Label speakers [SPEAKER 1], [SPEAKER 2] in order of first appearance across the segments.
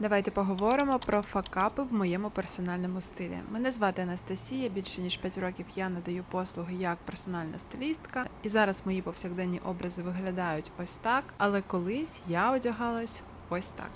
[SPEAKER 1] Давайте поговоримо про факапи в моєму персональному стилі. Мене звати Анастасія. Більше ніж 5 років я надаю послуги як персональна стилістка, і зараз мої повсякденні образи виглядають ось так. Але колись я одягалась ось так.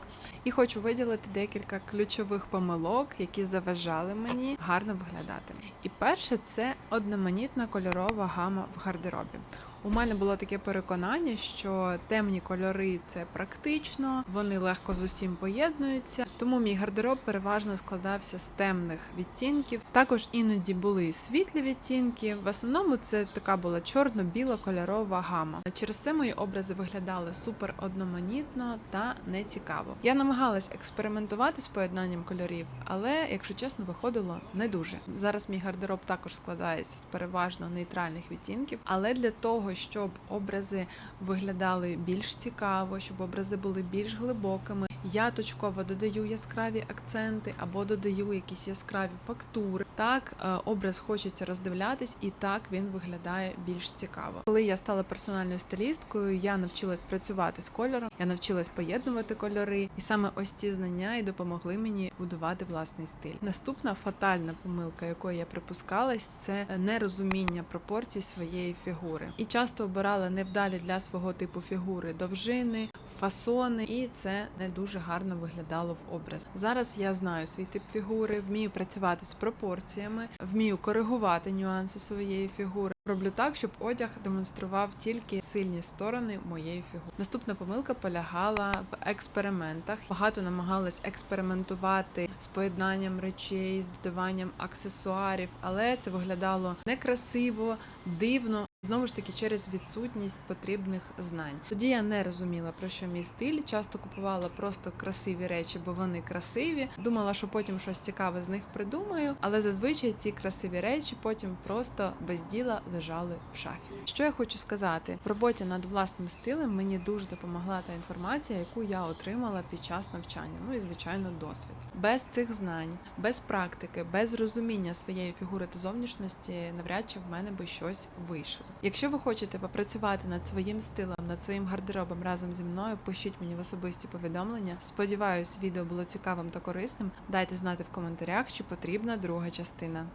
[SPEAKER 1] І хочу виділити декілька ключових помилок, які заважали мені гарно виглядати. І перше це одноманітна кольорова гама в гардеробі. У мене було таке переконання, що темні кольори це практично, вони легко з усім поєднуються. Тому мій гардероб переважно складався з темних відтінків. Також іноді були і світлі відтінки. В основному це така була чорно-біла кольорова гама. Через це мої образи виглядали супер одноманітно та нецікаво. Я намагалась експериментувати з поєднанням кольорів, але, якщо чесно, виходило не дуже. Зараз мій гардероб також складається з переважно нейтральних відтінків, але для того, щоб образи виглядали більш цікаво, щоб образи були більш глибокими. Я точково додаю яскраві акценти або додаю якісь яскраві фактури. Так е, образ хочеться роздивлятись, і так він виглядає більш цікаво. Коли я стала персональною стилісткою, я навчилась працювати з кольором, я навчилась поєднувати кольори, і саме ось ці знання і допомогли мені будувати власний стиль. Наступна фатальна помилка, якої я припускалась, це нерозуміння пропорцій своєї фігури. І часто обирала невдалі для свого типу фігури довжини, фасони, і це не дуже гарно виглядало в образ. Зараз я знаю свій тип фігури, вмію працювати з пропорціями, вмію коригувати нюанси своєї фігури. Роблю так, щоб одяг демонстрував тільки сильні сторони моєї фігури. Наступна помилка полягала в експериментах. Багато намагалась експериментувати з поєднанням речей, з додаванням аксесуарів, але це виглядало некрасиво, дивно. Знову ж таки, через відсутність потрібних знань. Тоді я не розуміла про що мій стиль. Часто купувала просто красиві речі, бо вони красиві. Думала, що потім щось цікаве з них придумаю, але зазвичай ці красиві речі потім просто без діла лежали в шафі. Що я хочу сказати в роботі над власним стилем мені дуже допомогла та інформація, яку я отримала під час навчання. Ну і звичайно, досвід. Без цих знань, без практики, без розуміння своєї фігури та зовнішності, навряд чи в мене би щось вийшло. Якщо ви хочете попрацювати над своїм стилем, над своїм гардеробом разом зі мною, пишіть мені в особисті повідомлення. Сподіваюсь, відео було цікавим та корисним. Дайте знати в коментарях, чи потрібна друга частина.